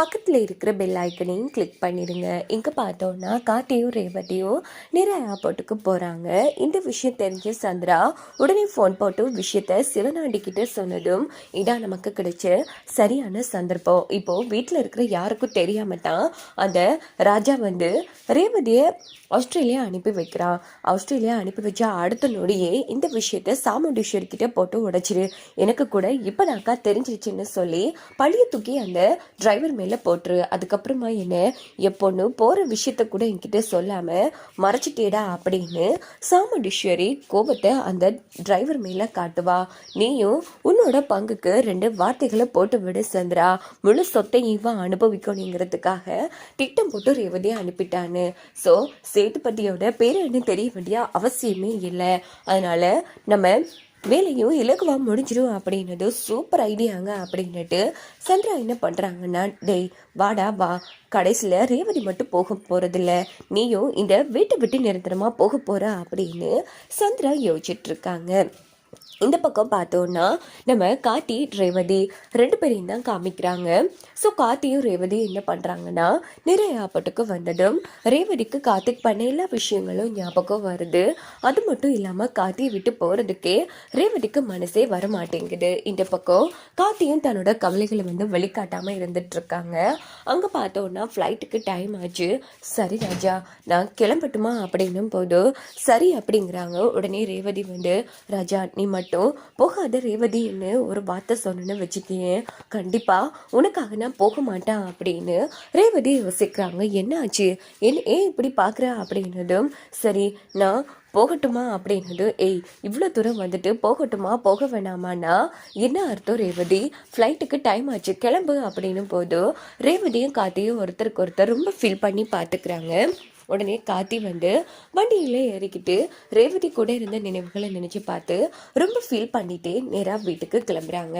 பக்கத்தில் இருக்கிற பெல் ஐக்கனையும் கிளிக் பண்ணிடுங்க. இங்கே பார்த்தோன்னா காட்டியும் ரேவதியும் நிறைய ஏர்போர்ட்டுக்கு போகிறாங்க இந்த விஷயம் தெரிஞ்ச சந்திரா உடனே ஃபோன் போட்டு விஷயத்த சிவனாண்டி கிட்ட சொன்னதும் இதான் நமக்கு கிடைச்ச சரியான சந்தர்ப்பம். இப்போது வீட்டில் இருக்கிற யாருக்கும் தெரியாம தான் அந்த ராஜா வந்து ரேவதியை ஆஸ்திரேலியா அனுப்பி வைக்கிறான் ஆஸ்திரேலியா அனுப்பி வச்ச அடுத்த நொடியே இந்த விஷயத்த சாமுண்டீஸ்வர்கிட்ட போட்டு உடைச்சிரு. எனக்கு கூட இப்போதாக்கா தெரிஞ்சிருச்சுன்னு சொல்லி பழிய தூக்கி அந்த டிரைவர் மேலே போட்டுரு. அதுக்கப்புறமா என்ன எப்போன்னு போகிற விஷயத்த கூட என்கிட்ட சொல்லாமல் மறைச்சிட்டேடா அப்படின்னு சாமுண்டீஸ்வரி கோபத்தை அந்த டிரைவர் மேலே காட்டுவா. நீயும் உன்னோட பங்குக்கு ரெண்டு வார்த்தைகளை போட்டு விடு சந்திரா. முழு சொத்தை இவன் அனுபவிக்கணுங்கிறதுக்காக திட்டம் போட்டு ரேவதியை அனுப்பிட்டான்னு. ஸோ சேதுபதியோட பேர் என்ன தெரிய வேண்டிய அவசியமே இல்லை. அதனால் நம்ம வேலையும் இலகுவாக முடிஞ்சிடும் அப்படின்னது சூப்பர் ஐடியாங்க அப்படின்னுட்டு சந்திரா என்ன பண்ணுறாங்கன்னா டேய் வாடா வா. கடைசியில் ரேவதி மட்டும் போக போகிறதில்ல நீயும் இந்த வீட்டை விட்டு நிரந்தரமாக போக போகிற அப்படின்னு சந்திரா யோசிச்சுட்ருக்காங்க இந்த பக்கம் பார்த்தோன்னா நம்ம கார்த்தி ரேவதி ரெண்டு பேரையும் தான் காமிக்கிறாங்க. ஸோ கார்த்தியும் ரேவதி என்ன பண்ணுறாங்கன்னா நிறைய ஆப்பட்டுக்கு வந்ததும் ரேவதிக்கு கார்த்திக் பண்ண எல்லா விஷயங்களும் ஞாபகம் வருது. அது மட்டும் இல்லாமல் கார்த்தியை விட்டு போகிறதுக்கே ரேவதிக்கு மனசே வர மாட்டேங்குது இந்த பக்கம் கார்த்தியும் தன்னோட கவலைகளை வந்து வெளிக்காட்டாமல் இருந்துட்டு இருக்காங்க அங்கே பார்த்தோன்னா ஃப்ளைட்டுக்கு டைம் ஆச்சு. சரி ராஜா நான் கிளம்பட்டுமா அப்படின்னும் போது சரி அப்படிங்கிறாங்க. உடனே ரேவதி வந்து ராஜா நீ மட்டும் போகாத ரேவதின்னு ஒரு வார்த்தை சொன்னேன்னு வச்சுக்கேன் கண்டிப்பாக உனக்காக நான் போக மாட்டேன் அப்படின்னு ரேவதி யோசிக்கிறாங்க. என்ன ஆச்சு? என்ன ஏன் இப்படி பார்க்குற அப்படின்னதும் சரி நான் போகட்டுமா அப்படின்னது ஏய் இவ்வளோ தூரம் வந்துட்டு போகட்டுமா? போக வேணாமான்னா என்ன அர்த்தம் ரேவதி? ஃப்ளைட்டுக்கு டைம் ஆச்சு. கிளம்பு அப்படின்னும் போது ரேவதியும் காத்தையும் ஒருத்தருக்கு ஒருத்தர் ரொம்ப ஃபீல் பண்ணி பார்த்துக்கிறாங்க உடனே காத்தி வந்து வண்டியில் ஏறிக்கிட்டு ரேவதி கூட இருந்த நினைவுகளை நினச்சி பார்த்து ரொம்ப ஃபீல் பண்ணிட்டே நேராக வீட்டுக்கு கிளம்புறாங்க.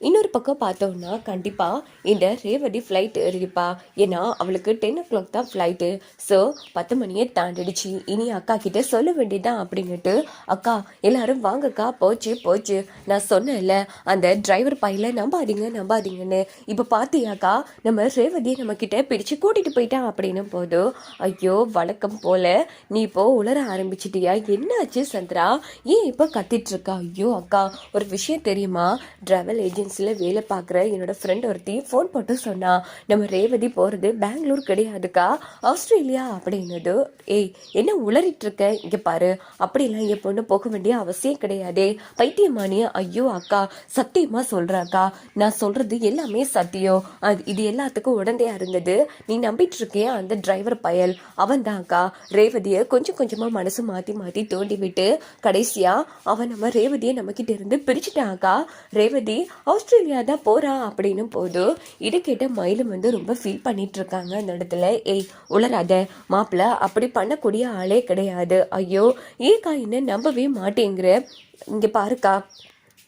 இன்னொரு பக்கம் பார்த்தோம்னா கண்டிப்பாக இந்த ரேவதி ஃப்ளைட் இருப்பா. ஏன்னா அவளுக்கு டென் ஓ கிளாக் தான் ஃப்ளைட்டு ஸோ பத்து மணியே தாண்டிடுச்சு. இனி அக்கா கிட்ட சொல்ல வேண்டியதான் அப்படின்ட்டு அக்கா எல்லாரும் வாங்கக்கா. போச்சு போச்சு. நான் சொன்னேன்ல அந்த டிரைவர் பையில நம்பாதீங்க நம்பாதீங்கன்னு. இப்போ பார்த்தியாக்கா நம்ம ரேவதியை நம்ம கிட்ட பிடிச்சு கூட்டிகிட்டு போயிட்டான் அப்படின்னும் போது ஐயோ வழக்கம் போல. நீ இப்போ உளர ஆரம்பிச்சிட்டியா? என்னாச்சு சந்திரா? ஏன் இப்போ கத்திட்டு இருக்கா? ஐயோ அக்கா ஒரு விஷயம் தெரியுமா? ட்ராவல் ஏஜென்ட் ஏஜென்சியில் வேலை பார்க்குற என்னோட ஃப்ரெண்ட் ஒருத்தி ஃபோன் போட்டு சொன்னா நம்ம ரேவதி போகிறது பெங்களூர் கிடையாதுக்கா? ஆஸ்திரேலியா அப்படின்னது. ஏய் என்ன உளறிட்டு இருக்க? இங்கே பாரு. அப்படிலாம் என் பொண்ணு போக வேண்டிய அவசியம் கிடையாதே. பைத்தியமானிய ஐயோ அக்கா. சத்தியமா சொல்கிறாக்கா நான் சொல்கிறது எல்லாமே சத்தியம் அது இது எல்லாத்துக்கும் உடந்தையா இருந்தது. நீ நம்பிட்டு இருக்கியா? அந்த டிரைவர் பயல். அவன் தான்க்கா ரேவதியை கொஞ்சம் கொஞ்சமாக மனசு மாற்றி மாற்றி தோண்டி விட்டு கடைசியா அவன் நம்ம ரேவதியை நம்ம இருந்து பிரிச்சுட்டாக்கா ரேவதி ஆஸ்திரேலியா தான் போறா அப்படின்னு போது இதை கேட்ட மயிலும் வந்து ரொம்ப ஃபீல் பண்ணிட்டு இருக்காங்க அந்த இடத்துல. ஏய் உளராத மாப்பிள்ள அப்படி பண்ணக்கூடிய ஆளே கிடையாது. ஐயோ ஏக்கா என்ன நம்பவே மாட்டேங்கிற. இங்க பாருக்கா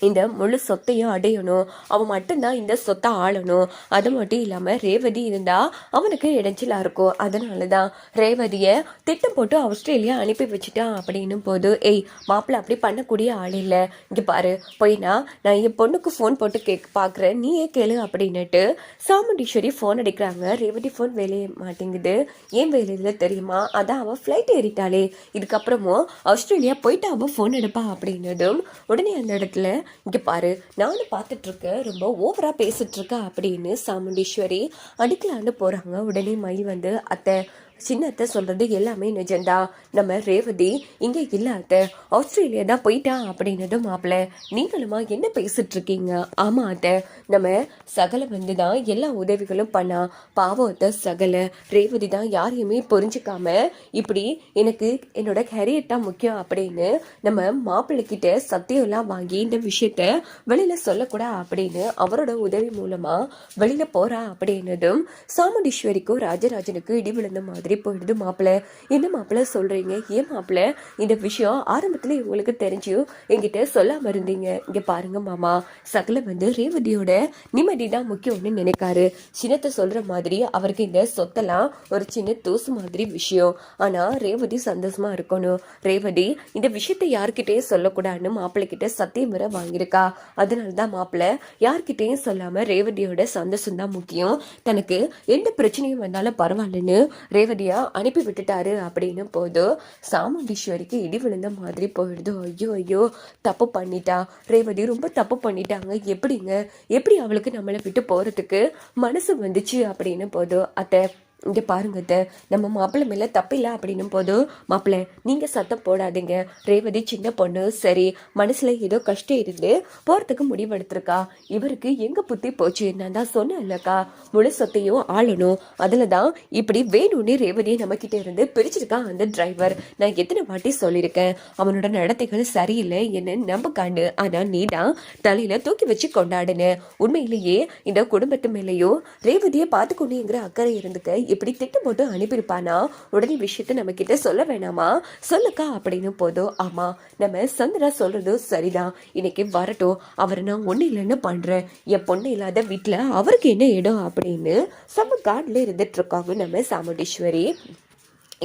இந்த முழு சொத்தையும் அடையணும். அவன் மட்டும்தான் இந்த சொத்தை ஆளணும். அது மட்டும் இல்லாமல் ரேவதி இருந்தால் அவனுக்கு இடைஞ்சலாக இருக்கும். அதனால தான் ரேவதியை திட்டம் போட்டு ஆஸ்திரேலியா அனுப்பி வச்சுட்டான் அப்படின்னும் போது ஏய் மாப்பிள்ள அப்படி பண்ணக்கூடிய ஆள் இல்லை. இங்கே பாரு போயினா நான் என் பொண்ணுக்கு ஃபோன் போட்டு கேக் பார்க்குறேன் நீயே கேளு அப்படின்னுட்டு சாமுண்டீஸ்வரி ஃபோன் அடிக்கிறாங்க. ரேவதி ஃபோன் வேலைய மாட்டேங்குது. ஏன் வேலையில் தெரியுமா? அதான் அவள் ஃப்ளைட் ஏறிட்டாளே. இதுக்கப்புறமும் ஆஸ்திரேலியா போயிட்டு அவள் ஃபோன் எடுப்பா அப்படின்னதும் உடனே அந்த இடத்துல இங்கே பாரு நானும் பார்த்துட்ருக்கேன். ரொம்ப ஓவராக பேசிட்டு அப்படின்னு சாமுண்டீஸ்வரி. அடிக்கலான்னு போகிறாங்க உடனே மயில் வந்து அத்தை சின்ன அத்தை எல்லாமே நிஜம்டா. நம்ம ரேவதி இங்கே இல்லாத அத்தை ஆஸ்திரேலியா தான் போயிட்டா அப்படின்னதும் மாப்பிள்ள நீங்களுமா என்ன பேசிட்டு இருக்கீங்க? ஆமா அத்தை நம்ம சகல வந்து தான் எல்லா உதவிகளும் பண்ணா. பாவம் அத்தை சகல. ரேவதி தான் யாரையுமே புரிஞ்சுக்காம இப்படி எனக்கு என்னோட கேரியர் தான் முக்கியம் அப்படின்னு நம்ம மாப்பிள்ளைக்கிட்ட சத்தியம்லாம் வாங்கி இந்த விஷயத்த வெளியில் சொல்லக்கூடா அப்படின்னு அவரோட உதவி மூலமாக வெளியில் போகிறா அப்படின்னதும் சாமுண்டீஸ்வரிக்கும் ராஜராஜனுக்கும் இடி விழுந்த மாதிரி மாதிரி போயிடுது மாப்பிள்ளை என்ன மாப்பிள்ளை சொல்கிறீங்க ஏன் மாப்பிள்ளை இந்த விஷயம் ஆரம்பத்தில் உங்களுக்கு தெரிஞ்சு என்கிட்ட சொல்லாமல் இருந்தீங்க. இங்கே பாருங்க மாமா. சகல வந்து ரேவதியோட நிம்மதி தான் முக்கியம்னு நினைக்காரு. சின்னத்தை சொல்கிற மாதிரி அவருக்கு இந்த சொத்தெல்லாம் ஒரு சின்ன தூசு மாதிரி விஷயம். ஆனால் ரேவதி சந்தோஷமா இருக்கணும். ரேவதி இந்த விஷயத்தை யார்கிட்டயே சொல்லக்கூடாதுன்னு மாப்பிள்ளைக்கிட்ட சத்தியம் வர வாங்கியிருக்கா. அதனால தான் மாப்பிள்ளை யார்கிட்டயும் சொல்லாம ரேவதியோட சந்தோஷம் தான் முக்கியம். தனக்கு எந்த பிரச்சனையும் வந்தாலும் பரவாயில்லன்னு ரேவதி ரேவதியா அனுப்பி விட்டுட்டாரு அப்படின்னு போது சாமுண்டீஸ்வரிக்கு இடி விழுந்த மாதிரி போயிடுது. ஐயோ ஐயோ தப்பு பண்ணிட்டா. ரேவதி ரொம்ப தப்பு பண்ணிட்டாங்க. எப்படிங்க? எப்படி அவளுக்கு நம்மளை விட்டு போறதுக்கு மனசு வந்துச்சு அப்படின்னு போது அத்தை இங்கே பாருங்க த நம்ம மாப்பிள்ளை மேலே தப்பில்லை அப்படின்னும் போது மாப்பிள்ளை நீங்கள் சத்தம் போடாதீங்க. ரேவதி சின்ன பொண்ணு சரி மனசில் ஏதோ கஷ்டம் இருந்து போகிறதுக்கு முடிவெடுத்திருக்கா இவருக்கு எங்கே புத்தி போச்சு? நான் தான் சொன்னேன் இல்லைக்கா முழு சொத்தையும் ஆளணும். அதில் தான் இப்படி வேணும்னு ரேவதியை நம்மக்கிட்ட இருந்து பிரிச்சிருக்கான் அந்த டிரைவர் நான் எத்தனை வாட்டி சொல்லியிருக்கேன் அவனோட நடத்தைகள் சரியில்லை என்ன நம்பக்காண்டு. ஆனால் நீ தான் தலையில் தூக்கி வச்சு கொண்டாடுன. உண்மையிலேயே இந்த குடும்பத்து மேலேயும் ரேவதியை பார்த்துக்கணுங்கிற அக்கறை இருந்துக்க இப்படி திட்டம் போட்டு அனுப்பியிருப்பானா? உடனே விஷயத்த நம்ம கிட்ட சொல்ல வேணாமா? சொல்லுக்கா அப்படின்னு போதும் ஆமா நம்ம சந்திரா சொல்றது சரிதான். இன்னைக்கு வரட்டும் அவரை நான் ஒன்றும் இல்லைன்னு பண்றேன். என் பொண்ணு இல்லாத வீட்டில் அவருக்கு என்ன இடம் அப்படின்னு செம்ம கார்டில் இருந்துட்டு இருக்காங்க நம்ம சாமுண்டீஸ்வரி.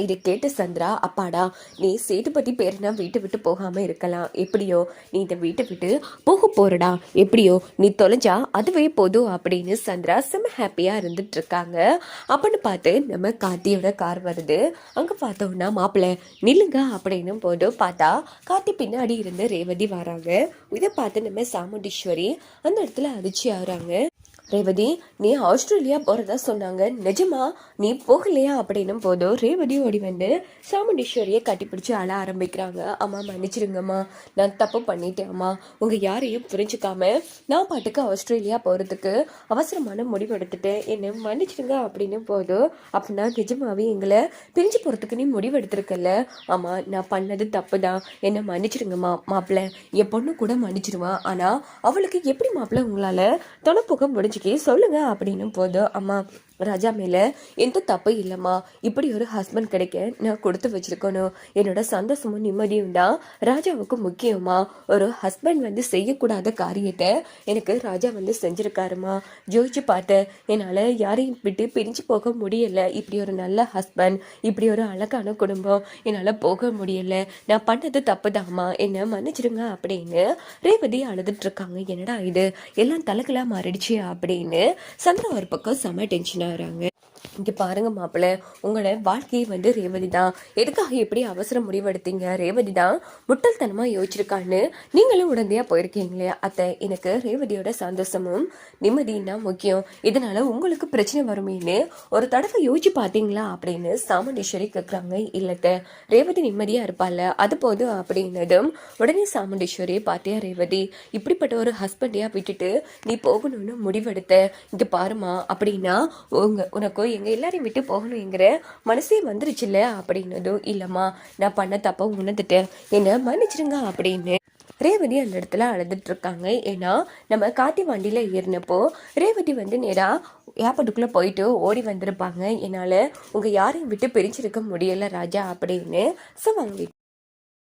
இதை கேட்ட சந்திரா அப்பாடா நீ சேதுபதி பேருனா வீட்டை விட்டு போகாம இருக்கலாம். எப்படியோ நீ இந்த வீட்டை விட்டு போக போறடா. எப்படியோ நீ தொலைஞ்சா அதுவே போதும் அப்படின்னு சந்திரா செம்ம ஹாப்பியா இருந்துட்டு இருக்காங்க அப்படின்னு பார்த்து நம்ம கார்த்தியோட கார் வருது. அங்க பார்த்தோம்னா மாப்பிள்ளை நில்லுங்க அப்படின்னு போது பார்த்தா கார்த்தி பின்னாடி இருந்து ரேவதி வராங்க. இதை பார்த்து நம்ம சாமுண்டீஸ்வரி அந்த இடத்துல அதிர்ச்சி ஆகுறாங்க. ரேவதி நீ ஆஸ்திரேலியா போறதா சொன்னாங்க. நிஜமா? நீ போகலையா? அப்படின்னும் போதும் ரேவதி ஓடி வந்து சாமுண்டீஸ்வரியை கட்டிப்பிடிச்சு அழ ஆரம்பிக்கிறாங்க. அம்மா மன்னிச்சிருங்கம்மா. நான் தப்பு பண்ணிட்டேன் அம்மா. உங்க யாரையும் புரிஞ்சுக்காம நான் பாட்டுக்கு ஆஸ்திரேலியா போறதுக்கு அவசரமான முடிவு எடுத்துட்டேன். என்னை மன்னிச்சிடுங்க. அப்படின்னும் போதும் அப்படின்னா நிஜமாவே எங்களை பிரிஞ்சு போறதுக்கு நீ முடிவு எடுத்திருக்கல ஆமா நான் பண்ணது தப்பு தான் என்னை மன்னிச்சிடுங்கம்மா மாப்பிள்ளை. என் பொண்ணு கூட மன்னிச்சிருவான் ஆனா அவளுக்கு எப்படி மாப்பிள்ளை உங்களால முடிஞ்சு முடிஞ்சுக்கே சொல்லுங்க அப்படின்னு போதும் அம்மா ராஜா மேலே எந்த தப்பு இல்லைம்மா. இப்படி ஒரு ஹஸ்பண்ட் கிடைக்க நான் கொடுத்து வச்சுருக்கணும். என்னோட சந்தோஷமும் நிம்மதியும் தான் ராஜாவுக்கு முக்கியமாக ஒரு ஹஸ்பண்ட் வந்து செய்யக்கூடாத காரியத்தை எனக்கு ராஜா வந்து செஞ்சுருக்காருமா. ஜோதிச்சு பார்த்தேன் என்னால் யாரையும் விட்டு பிரிஞ்சு போக முடியல. இப்படி ஒரு நல்ல ஹஸ்பண்ட் இப்படி ஒரு அழகான குடும்பம் என்னால் போக முடியலை. நான் பண்ணது தப்பு தாம்மா என்னை மன்னிச்சிடுங்க அப்படின்னு ரேவதி அழுதுட்டு இருக்காங்க. என்னடா இது? எல்லாம் தலைகளா மாறிடுச்சு அப்படின்னு சந்திரா ஒரு பக்கம் செம டென்ஷன் ஆகுறாங்க இங்கே பாருங்க மாப்பிள்ள உங்களோட வாழ்க்கையை வந்து ரேவதி தான். எதுக்காக எப்படி அவசர முடிவெடுத்தீங்க? ரேவதி தான் முட்டல்தனமாக யோசிச்சிருக்கான்னு நீங்களும் உடந்தையா போயிருக்கீங்களே. அத்தை எனக்கு ரேவதியோட சந்தோஷமும் நிம்மதியும் தான் முக்கியம். இதனால உங்களுக்கு பிரச்சனை வருமேன்னு ஒரு தடவை யோசிச்சு பார்த்தீங்களா அப்படின்னு சாமுண்டீஸ்வரி கேட்குறாங்க இல்லத்த ரேவதி நிம்மதியாக இருப்பாள்? அது போதும் அப்படின்னதும் உடனே சாமுண்டீஸ்வரி பார்த்தியா ரேவதி இப்படிப்பட்ட ஒரு ஹஸ்பண்டையாக விட்டுட்டு நீ போகணும்னு முடிவெடுத்த. இங்கே பாருமா அப்படின்னா உங்க உனக்கு எங்க எல்லாரையும் விட்டு போகணுங்கிற மனசே வந்துருச்சுல்ல? அப்படின்னதும் இல்லம்மா நான் பண்ண தப்ப உணர்ந்துட்டேன். என்ன மன்னிச்சிடுங்க அப்படின்னு ரேவதி அந்த இடத்துல அழுதுட்டு இருக்காங்க. ஏன்னா நம்ம காத்தி வண்டியில ஏறினப்போ ரேவதி வந்து நேரா ஏர்போர்ட்டுக்குள்ள போயிட்டு ஓடி வந்திருப்பாங்க. என்னால உங்க யாரையும் விட்டு பிரிச்சிருக்க முடியல ராஜா அப்படின்னு ஸோ அவங்க